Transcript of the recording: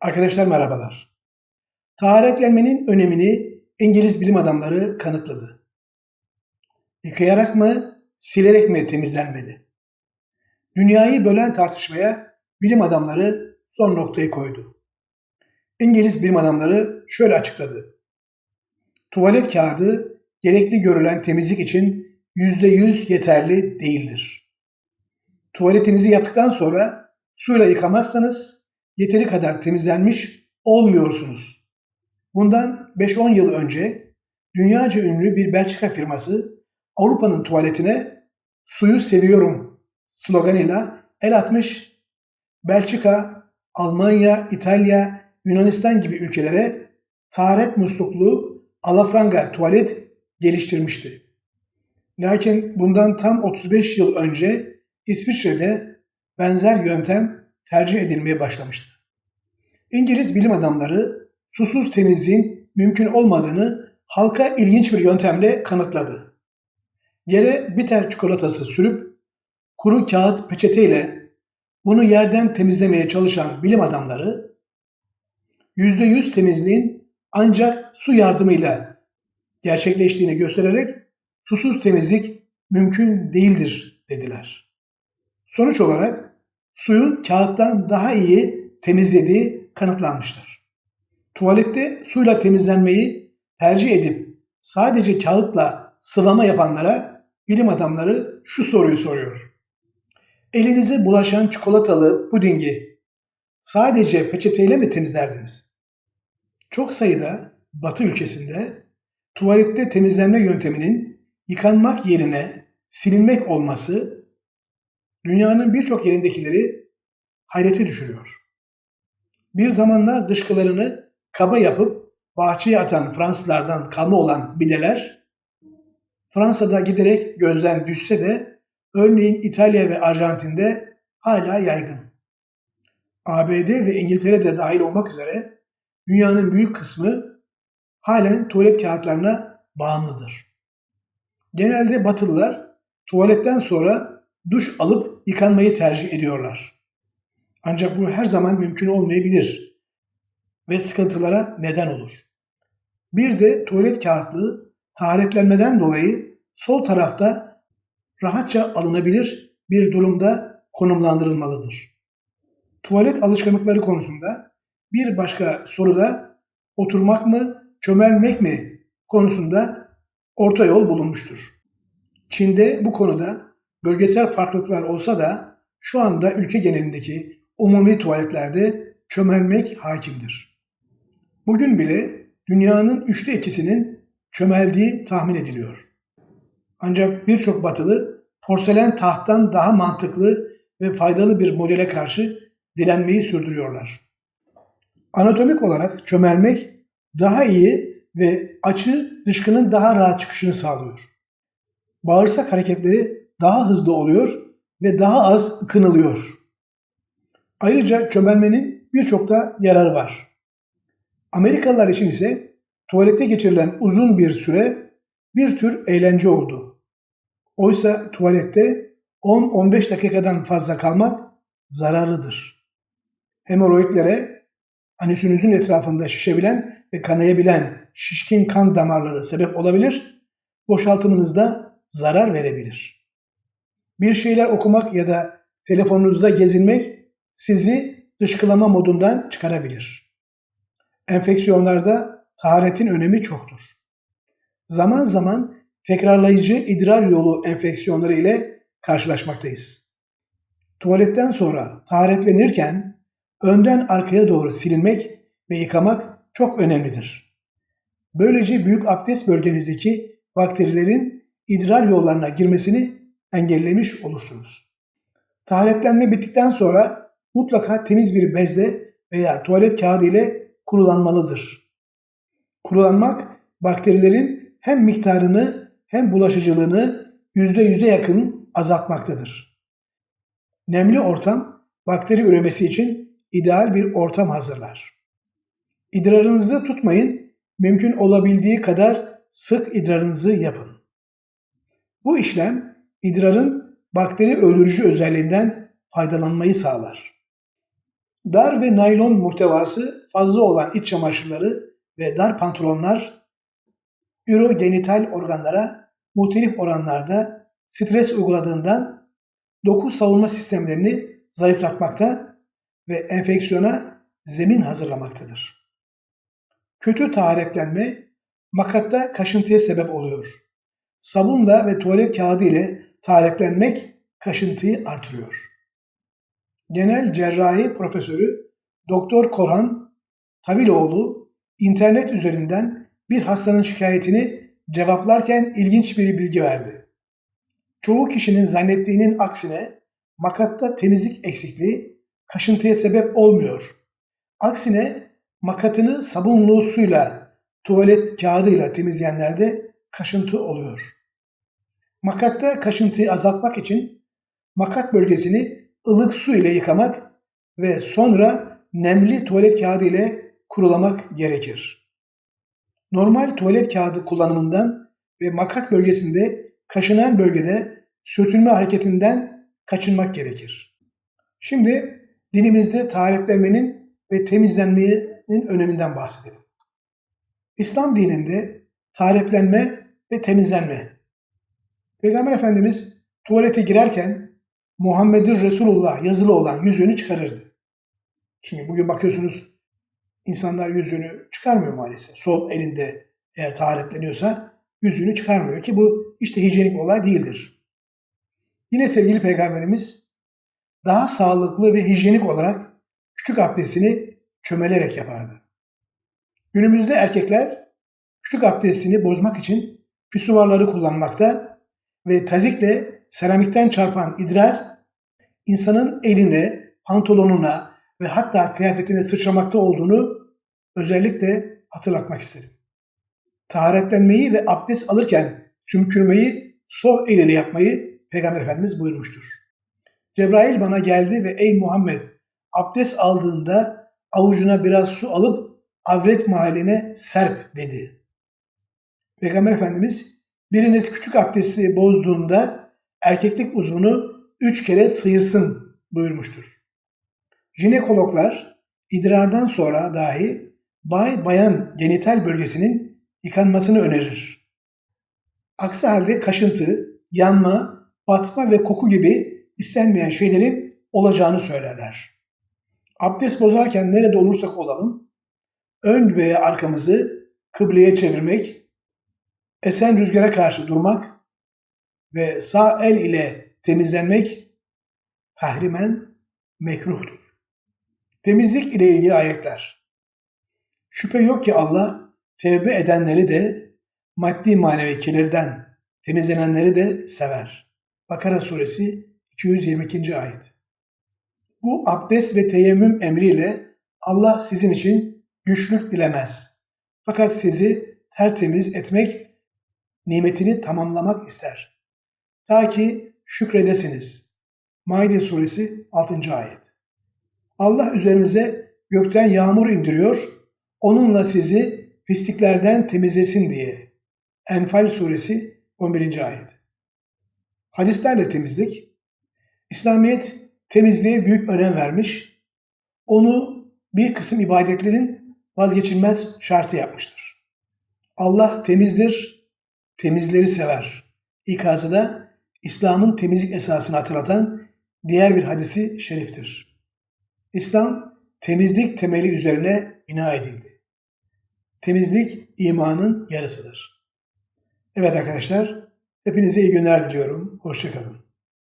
Arkadaşlar merhabalar. Taharetlenmenin önemini İngiliz bilim adamları kanıtladı. Yıkayarak mı, silerek mi temizlenmeli? Dünyayı bölen tartışmaya bilim adamları son noktayı koydu. İngiliz bilim adamları şöyle açıkladı. Tuvalet kağıdı gerekli görülen temizlik için %100 yeterli değildir. Tuvaletinizi yaptıktan sonra suyla yıkamazsanız yeteri kadar temizlenmiş olmuyorsunuz. Bundan 5-10 yıl önce dünyaca ünlü bir Belçika firması Avrupa'nın tuvaletine suyu seviyorum sloganıyla el atmış. Belçika, Almanya, İtalya, Yunanistan gibi ülkelere taharet musluklu alafranga tuvalet geliştirmişti. Lakin bundan tam 35 yıl önce İsviçre'de benzer yöntem tercih edilmeye başlamıştı. İngiliz bilim adamları susuz temizliğin mümkün olmadığını halka ilginç bir yöntemle kanıtladı. Yere bitter çikolatası sürüp kuru kağıt peçeteyle bunu yerden temizlemeye çalışan bilim adamları %100 temizliğin ancak su yardımıyla gerçekleştiğini göstererek susuz temizlik mümkün değildir dediler. Sonuç olarak suyun kağıttan daha iyi temizlediği kanıtlanmıştır. Tuvalette suyla temizlenmeyi tercih edip sadece kağıtla sıvama yapanlara bilim adamları şu soruyu soruyor. Elinize bulaşan çikolatalı pudingi sadece peçeteyle mi temizlerdiniz? Çok sayıda Batı ülkesinde tuvalette temizlenme yönteminin yıkanmak yerine silinmek olması dünyanın birçok yerindekileri hayrete düşürüyor. Bir zamanlar dışkılarını kaba yapıp bahçeye atan Fransızlardan kalma olan bideler Fransa'da giderek gözden düşse de örneğin İtalya ve Arjantin'de hala yaygın. ABD ve İngiltere'de dahil olmak üzere dünyanın büyük kısmı halen tuvalet kağıtlarına bağımlıdır. Genelde Batılılar tuvaletten sonra duş alıp yıkanmayı tercih ediyorlar. Ancak bu her zaman mümkün olmayabilir ve sıkıntılara neden olur. Bir de tuvalet kağıtlığı taharetlenmeden dolayı sol tarafta rahatça alınabilir bir durumda konumlandırılmalıdır. Tuvalet alışkanlıkları konusunda bir başka soruda oturmak mı, çömelmek mi konusunda orta yol bulunmuştur. Çin'de bu konuda bölgesel farklılıklar olsa da şu anda ülke genelindeki umumi tuvaletlerde çömelmek hakimdir. Bugün bile dünyanın üçte ikisinin çömeldiği tahmin ediliyor. Ancak birçok batılı porselen tahttan daha mantıklı ve faydalı bir modele karşı direnmeyi sürdürüyorlar. Anatomik olarak çömelmek daha iyi ve açı dışkının daha rahat çıkışını sağlıyor. Bağırsak hareketleri daha hızlı oluyor ve daha az ıkınılıyor. Ayrıca çömelmenin birçok da yararı var. Amerikalılar için ise tuvalette geçirilen uzun bir süre bir tür eğlence oldu. Oysa tuvalette 10-15 dakikadan fazla kalmak zararlıdır. Hemoroidlere, anüsünüzün etrafında şişebilen ve kanayabilen şişkin kan damarları sebep olabilir, boşaltımınızda zarar verebilir. Bir şeyler okumak ya da telefonunuzda gezinmek sizi dışkılama modundan çıkarabilir. Enfeksiyonlarda taharetin önemi çoktur. Zaman zaman tekrarlayıcı idrar yolu enfeksiyonları ile karşılaşmaktayız. Tuvaletten sonra taharetlenirken önden arkaya doğru silinmek ve yıkamak çok önemlidir. Böylece büyük abdest bölgenizdeki bakterilerin idrar yollarına girmesini engellemiş olursunuz. Taharetlenme bittikten sonra mutlaka temiz bir bezle veya tuvalet kağıdı ile kurulanmalıdır. Kurulanmak bakterilerin hem miktarını hem bulaşıcılığını %100'e yakın azaltmaktadır. Nemli ortam bakteri üremesi için ideal bir ortam hazırlar. İdrarınızı tutmayın, mümkün olabildiği kadar sık idrarınızı yapın. Bu işlem idrarın bakteri öldürücü özelliğinden faydalanmayı sağlar. Dar ve naylon muhtevası fazla olan iç çamaşırları ve dar pantolonlar ürogenital organlara muhtelif oranlarda stres uyguladığından doku savunma sistemlerini zayıflatmakta ve enfeksiyona zemin hazırlamaktadır. Kötü taharetlenme makatta kaşıntıya sebep oluyor. Sabunla ve tuvalet kağıdı ile taharetlenmek kaşıntıyı artırıyor. Genel cerrahi profesörü Doktor Korhan Tabiloğlu internet üzerinden bir hastanın şikayetini cevaplarken ilginç bir bilgi verdi. Çoğu kişinin zannettiğinin aksine makatta temizlik eksikliği kaşıntıya sebep olmuyor. Aksine makatını sabunlu suyla, tuvalet kağıdıyla temizleyenlerde kaşıntı oluyor. Makatta kaşıntıyı azaltmak için makat bölgesini ılık su ile yıkamak ve sonra nemli tuvalet kağıdı ile kurulamak gerekir. Normal tuvalet kağıdı kullanımından ve makat bölgesinde kaşınan bölgede sürtünme hareketinden kaçınmak gerekir. Şimdi dinimizde taharetlenmenin ve temizlenmenin öneminden bahsedelim. İslam dininde taharetlenme ve temizlenme. Peygamber Efendimiz tuvalete girerken Muhammed'in Resulullah yazılı olan yüzüğünü çıkarırdı. Şimdi bugün bakıyorsunuz insanlar yüzüğünü çıkarmıyor maalesef. Sol elinde eğer taharetleniyorsa yüzüğünü çıkarmıyor ki bu işte hijyenik olay değildir. Yine sevgili Peygamberimiz daha sağlıklı ve hijyenik olarak küçük abdestini çömelerek yapardı. Günümüzde erkekler küçük abdestini bozmak için pisuvarları kullanmakta ve tazikle seramikten çarpan idrar insanın eline, pantolonuna ve hatta kıyafetine sıçramakta olduğunu özellikle hatırlatmak isterim. Taharetlenmeyi ve abdest alırken sümkürmeyi sol el ile yapmayı Peygamber Efendimiz buyurmuştur. Cebrail bana geldi ve ey Muhammed abdest aldığında avucuna biraz su alıp avret mahaline serp dedi. Peygamber Efendimiz biriniz küçük abdesti bozduğunda erkeklik uzvunu üç kere sıyırsın buyurmuştur. Jinekologlar idrardan sonra dahi bay bayan genital bölgesinin yıkanmasını önerir. Aksi halde kaşıntı, yanma, batma ve koku gibi istenmeyen şeylerin olacağını söylerler. Abdest bozarken nerede olursak olalım, ön veya arkamızı kıbleye çevirmek, esen rüzgara karşı durmak ve sağ el ile temizlenmek tahrimen mekruhtur. Temizlik ile ilgili ayetler. Şüphe yok ki Allah tevbe edenleri de maddi manevi kirlerden temizlenenleri de sever. Bakara suresi 222. ayet. Bu abdest ve teyemmüm emriyle Allah sizin için güçlük dilemez. Fakat sizi tertemiz etmek, nimetini tamamlamak ister. Ta ki şükredesiniz. Maide suresi 6. ayet. Allah üzerinize gökten yağmur indiriyor, onunla sizi pisliklerden temizlesin diye. Enfal suresi 11. ayet. Hadislerle temizlik. İslamiyet temizliğe büyük önem vermiş. Onu bir kısım ibadetlerin vazgeçilmez şartı yapmıştır. Allah temizdir, temizleri sever. İkazı da İslam'ın temizlik esasını hatırlatan diğer bir hadisi şeriftir. İslam temizlik temeli üzerine bina edildi. Temizlik imanın yarısıdır. Evet arkadaşlar, hepinize iyi günler diliyorum. Hoşçakalın.